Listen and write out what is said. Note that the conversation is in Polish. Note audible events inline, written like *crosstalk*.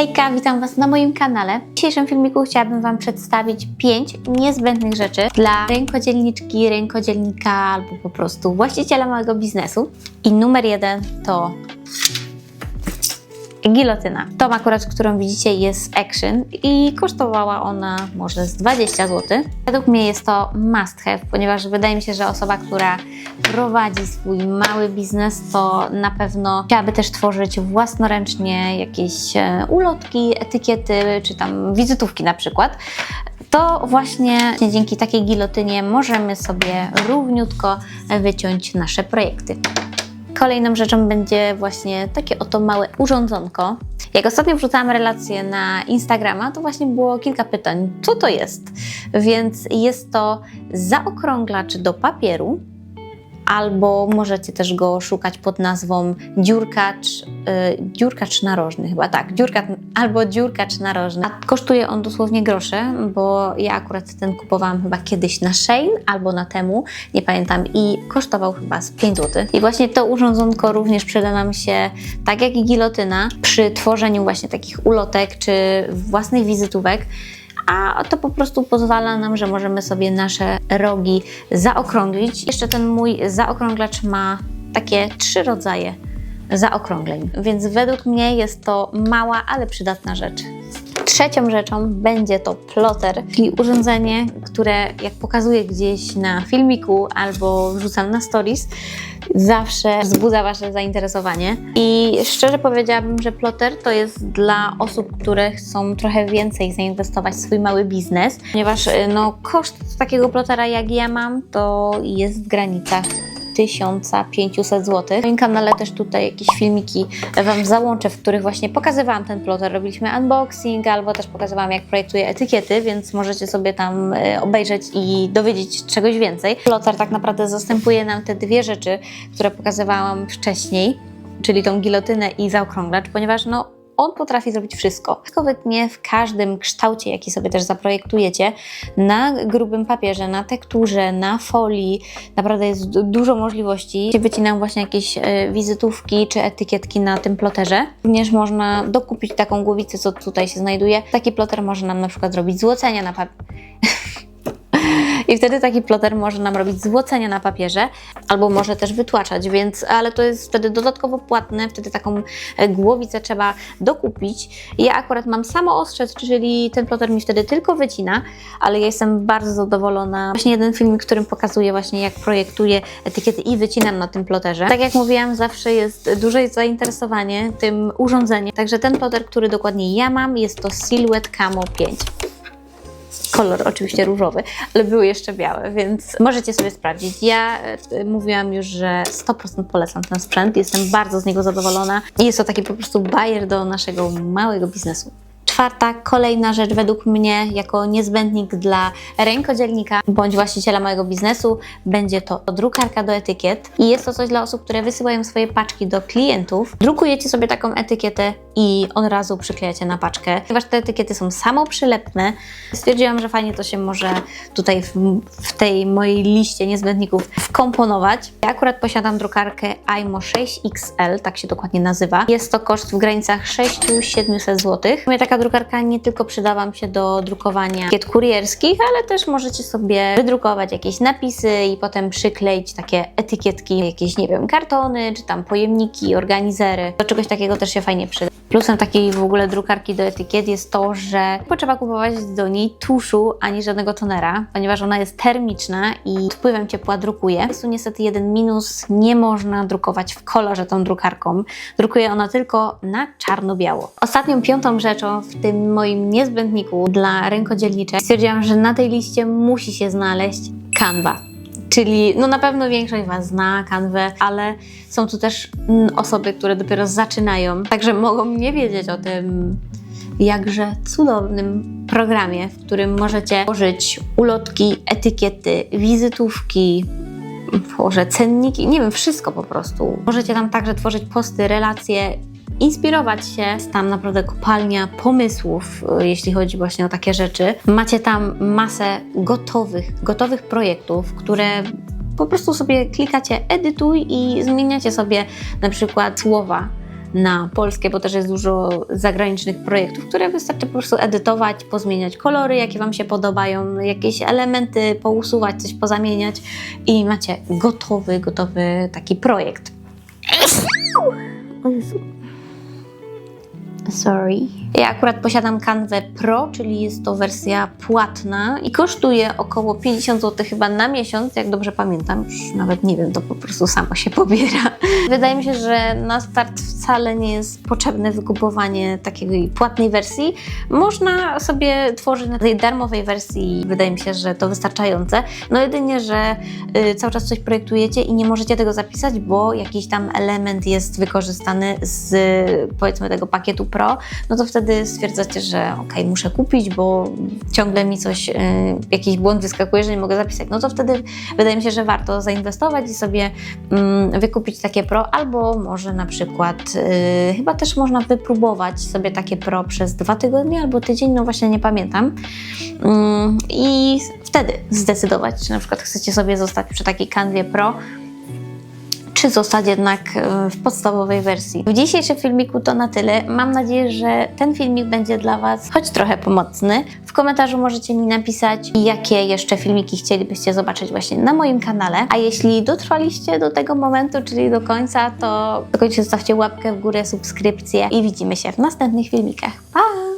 Hejka, witam Was na moim kanale. W dzisiejszym filmiku chciałabym Wam przedstawić 5 niezbędnych rzeczy dla rękodzielniczki, rękodzielnika albo po prostu właściciela małego biznesu. I numer jeden to gilotyna. Tą akurat, którą widzicie jest Action i kosztowała ona może z 20 zł. Według mnie jest to must have, ponieważ wydaje mi się, że osoba, która prowadzi swój mały biznes, to na pewno chciałaby też tworzyć własnoręcznie jakieś e, ulotki, etykiety czy tam wizytówki na przykład. To właśnie dzięki takiej gilotynie możemy sobie równiutko wyciąć nasze projekty. Kolejną rzeczą będzie właśnie takie oto małe urządzonko. Jak ostatnio wrzucałam relację na Instagrama, to właśnie było kilka pytań, co to jest. Więc jest to zaokrąglacz do papieru, albo możecie też go szukać pod nazwą dziurkacz, yy, dziurkacz narożny, chyba tak, dziurka, albo dziurkacz narożny. A kosztuje on dosłownie grosze, bo ja akurat ten kupowałam chyba kiedyś na Shein albo na temu, nie pamiętam, i kosztował chyba z 5 zł. I właśnie to urządzonko również przyda nam się, tak jak i gilotyna, przy tworzeniu właśnie takich ulotek czy własnych wizytówek a to po prostu pozwala nam, że możemy sobie nasze rogi zaokrąglić. Jeszcze ten mój zaokrąglacz ma takie trzy rodzaje zaokrągleń, więc według mnie jest to mała, ale przydatna rzecz. Trzecią rzeczą będzie to ploter, czyli urządzenie, które jak pokazuję gdzieś na filmiku albo wrzucam na stories, zawsze wzbudza Wasze zainteresowanie. I szczerze powiedziałabym, że ploter to jest dla osób, które chcą trochę więcej zainwestować w swój mały biznes, ponieważ no, koszt takiego plotera jak ja mam to jest w granicach 1500 zł. W moim kanale też tutaj jakieś filmiki Wam załączę, w których właśnie pokazywałam ten ploter. Robiliśmy unboxing albo też pokazywałam, jak projektuję etykiety, więc możecie sobie tam e, obejrzeć i dowiedzieć czegoś więcej. Ploter tak naprawdę zastępuje nam te dwie rzeczy, które pokazywałam wcześniej, czyli tą gilotynę i zaokrąglacz, ponieważ no on potrafi zrobić wszystko. Wszystko wytnie w każdym kształcie, jaki sobie też zaprojektujecie, na grubym papierze, na tekturze, na folii. Naprawdę jest du- dużo możliwości. Wycinam właśnie jakieś e, wizytówki czy etykietki na tym ploterze. Również można dokupić taką głowicę, co tutaj się znajduje. Taki ploter może nam na przykład zrobić złocenia na papierze. *laughs* I wtedy taki ploter może nam robić złocenia na papierze, albo może też wytłaczać, więc, ale to jest wtedy dodatkowo płatne, wtedy taką e, głowicę trzeba dokupić. Ja akurat mam samo ostrze, czyli ten ploter mi wtedy tylko wycina, ale ja jestem bardzo zadowolona. Właśnie jeden film, którym pokazuję właśnie jak projektuję etykiety i wycinam na tym ploterze. Tak jak mówiłam, zawsze jest duże zainteresowanie tym urządzeniem, także ten ploter, który dokładnie ja mam, jest to Silhouette Camo 5 kolor oczywiście różowy, ale były jeszcze białe, więc możecie sobie sprawdzić. Ja e, mówiłam już, że 100% polecam ten sprzęt, jestem bardzo z niego zadowolona i jest to taki po prostu bajer do naszego małego biznesu. Czwarta, kolejna rzecz według mnie jako niezbędnik dla rękodzielnika bądź właściciela małego biznesu będzie to drukarka do etykiet i jest to coś dla osób, które wysyłają swoje paczki do klientów. Drukujecie sobie taką etykietę i od razu przyklejacie na paczkę. Ponieważ te etykiety są samoprzylepne, stwierdziłam, że fajnie to się może tutaj w, w tej mojej liście niezbędników wkomponować. Ja akurat posiadam drukarkę AIMO 6XL, tak się dokładnie nazywa. Jest to koszt w granicach 600-700 zł. Mnie taka drukarka nie tylko przyda Wam się do drukowania etykiet kurierskich, ale też możecie sobie wydrukować jakieś napisy i potem przykleić takie etykietki, jakieś, nie wiem, kartony, czy tam pojemniki, organizery. Do czegoś takiego też się fajnie przyda. Plusem takiej w ogóle drukarki do etykiet jest to, że potrzeba kupować do niej tuszu, ani żadnego tonera, ponieważ ona jest termiczna i wpływem ciepła drukuje. Jest tu niestety jeden minus, nie można drukować w kolorze tą drukarką. Drukuje ona tylko na czarno-biało. Ostatnią, piątą rzeczą w tym moim niezbędniku dla rękodzielniczej stwierdziłam, że na tej liście musi się znaleźć Canva. Czyli no na pewno większość Was zna kanwę, ale są tu też mm, osoby, które dopiero zaczynają, także mogą nie wiedzieć o tym jakże cudownym programie, w którym możecie tworzyć ulotki, etykiety, wizytówki, może cenniki, nie wiem, wszystko po prostu. Możecie tam także tworzyć posty, relacje, inspirować się. Jest tam naprawdę kopalnia pomysłów, y, jeśli chodzi właśnie o takie rzeczy. Macie tam masę gotowych, gotowych projektów, które po prostu sobie klikacie edytuj i zmieniacie sobie na przykład słowa na polskie, bo też jest dużo zagranicznych projektów, które wystarczy po prostu edytować, pozmieniać kolory, jakie Wam się podobają, jakieś elementy pousuwać, coś pozamieniać i macie gotowy, gotowy taki projekt. O Jezu. Sorry. Ja akurat posiadam Canwę Pro, czyli jest to wersja płatna i kosztuje około 50 zł chyba na miesiąc, jak dobrze pamiętam. Już nawet nie wiem, to po prostu samo się pobiera. *laughs* Wydaje mi się, że na start wcale nie jest potrzebne wykupowanie takiej płatnej wersji. Można sobie tworzyć na tej darmowej wersji. Wydaje mi się, że to wystarczające. No jedynie, że y, cały czas coś projektujecie i nie możecie tego zapisać, bo jakiś tam element jest wykorzystany z powiedzmy tego pakietu Pro, no to wtedy stwierdzacie, że ok, muszę kupić, bo ciągle mi coś, y, jakiś błąd wyskakuje, że nie mogę zapisać. No to wtedy wydaje mi się, że warto zainwestować i sobie mm, wykupić takie Pro, albo może na przykład, y, chyba też można wypróbować sobie takie Pro przez dwa tygodnie albo tydzień, no właśnie nie pamiętam. Mm, I wtedy zdecydować, czy na przykład chcecie sobie zostać przy takiej kanwie Pro, czy zostać jednak e, w podstawowej wersji. W dzisiejszym filmiku to na tyle. Mam nadzieję, że ten filmik będzie dla Was choć trochę pomocny. W komentarzu możecie mi napisać, jakie jeszcze filmiki chcielibyście zobaczyć właśnie na moim kanale. A jeśli dotrwaliście do tego momentu, czyli do końca, to koniecznie zostawcie łapkę w górę, subskrypcję i widzimy się w następnych filmikach. Pa!